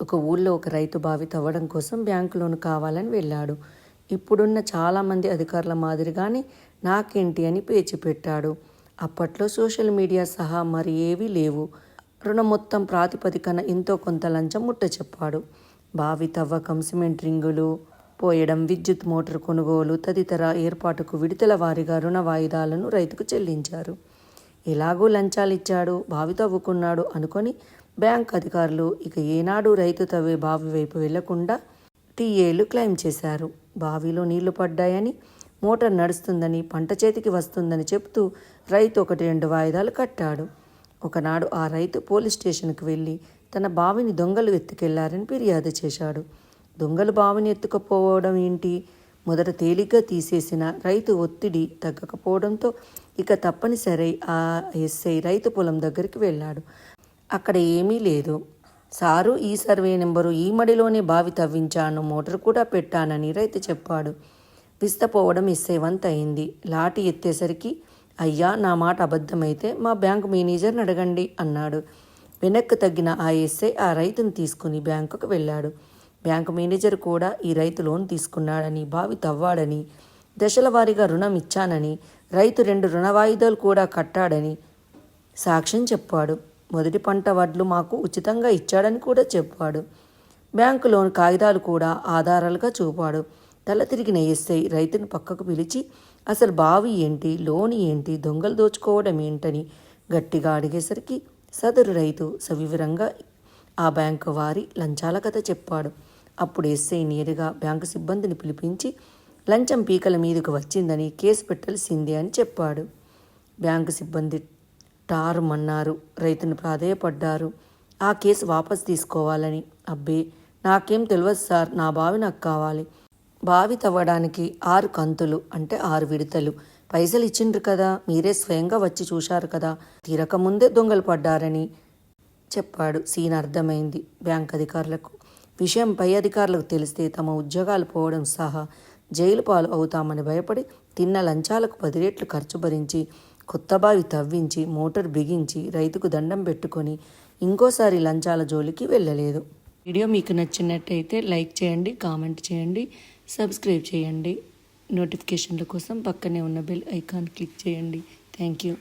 ఒక ఊళ్ళో ఒక రైతు బావి తవ్వడం కోసం బ్యాంకు లోన్ కావాలని వెళ్ళాడు. ఇప్పుడున్న చాలామంది అధికారుల మాదిరిగానే నాకేంటి అని పేచి పెట్టాడు. అప్పట్లో సోషల్ మీడియా సహా మరి ఏవీ లేవు. రుణం మొత్తం ప్రాతిపదికన ఎంతో కొంత లంచం ముట్ట చెప్పాడు. బావి తవ్వకం సిమెంట్ రింగులు పోయడం విద్యుత్ మోటార్ కొనుగోలు తదితర ఏర్పాటుకు విడతల వారీగా రుణ వాయిదాలను రైతుకు చెల్లించారు. ఎలాగూ లంచాలు ఇచ్చాడు బావి తవ్వుకున్నాడు అనుకొని బ్యాంక్ అధికారులు ఇక ఏనాడు రైతు తవ్వే బావి వైపు వెళ్ళకుండా టీఏలు క్లెయిమ్ చేశారు. బావిలో నీళ్ళు పడ్డాయని మోటార్ నడుస్తుందని పంట చేతికి వస్తుందని చెప్తూ రైతు ఒకటి రెండు వాయిదాలు కట్టాడు. ఒకనాడు ఆ రైతు పోలీస్ స్టేషన్కి వెళ్ళి తన బావిని దొంగలు ఎత్తుకెళ్ళారని ఫిర్యాదు చేశాడు. దొంగలు బావిని ఎత్తుకుపోవడం ఏంటి? మొదట తేలిగ్గా తీసేసిన రైతు ఒత్తిడి తగ్గకపోవడంతో ఇక తప్పనిసరి ఆ ఎస్ఐ రైతు పొలం దగ్గరికి వెళ్ళాడు. అక్కడ ఏమీ లేదు. సారు ఈ సర్వే నెంబరు ఈ మడిలోనే బావి తవ్వించాను మోటార్ కూడా పెట్టానని రైతు చెప్పాడు. విస్తపోవడం ఇస్సేవంత్ వంత అయింది లాఠీ ఎత్తేసరికి అయ్యా నా మాట అబద్ధమైతే మా బ్యాంకు మేనేజర్ని అడగండి అన్నాడు. వెనక్కి తగ్గిన ఆ ఎస్ఐ ఆ రైతును తీసుకుని బ్యాంకుకు వెళ్ళాడు. బ్యాంకు మేనేజర్ కూడా ఈ రైతు లోన్ తీసుకున్నాడని బావి తవ్వాడని దశల వారీగా రుణం ఇచ్చానని రైతు రెండు రుణ వాయిదాలు కూడా కట్టాడని సాక్ష్యం చెప్పాడు. మొదటి పంట వడ్లు మాకు ఉచితంగా ఇచ్చాడని కూడా చెప్పాడు. బ్యాంకు లోన్ కాగితాలు కూడా ఆధారాలుగా చూపాడు. తల తిరిగిన ఎస్ఐ రైతును పక్కకు పిలిచి అసలు బావి ఏంటి? లోన్ ఏంటి? దొంగలు దోచుకోవడం ఏంటని గట్టిగా అడిగేసరికి సదరు రైతు సవివరంగా ఆ బ్యాంకు వారి లంచాల కథ చెప్పాడు. అప్పుడు ఎస్ఐ నేరుగా బ్యాంకు సిబ్బందిని పిలిపించి లంచం పీకల మీదకు వచ్చిందని కేసు పెట్టాల్సిందే అని చెప్పాడు. బ్యాంకు సిబ్బంది టారుమన్నారు రైతును ప్రాధేయపడ్డారు. ఆ కేసు వాపస్ తీసుకోవాలని. అబ్బే నాకేం తెలియదు సార్ నా బావి నాకు కావాలి. బావి తవ్వడానికి ఆరు కంతులు అంటే ఆరు విడతలు. పైసలు ఇచ్చిండ్రు కదా మీరే స్వయంగా వచ్చి చూశారు కదా తీరకముందే దొంగలు పడ్డారని చెప్పాడు సీన్ అర్థమైంది బ్యాంక్ అధికారులకు. విషయం పై అధికారులకు తెలిస్తే తమ ఉద్యోగాలు పోవడం సహా జైలు పాలు అవుతామని భయపడి తిన్న లంచాలకు పది రెట్లు ఖర్చు భరించి కొత్త బావి తవ్వించి మోటార్ బిగించి రైతుకు దండం పెట్టుకొని ఇంకోసారి లంచాల జోలికి వెళ్ళలేదు. వీడియో మీకు నచ్చినట్టయితే లైక్ చేయండి కామెంట్ చేయండి సబ్స్క్రైబ్ చేయండి. నోటిఫికేషన్ల కోసం పక్కనే ఉన్న బెల్ ఐకాన్ క్లిక్ చేయండి. Thank you.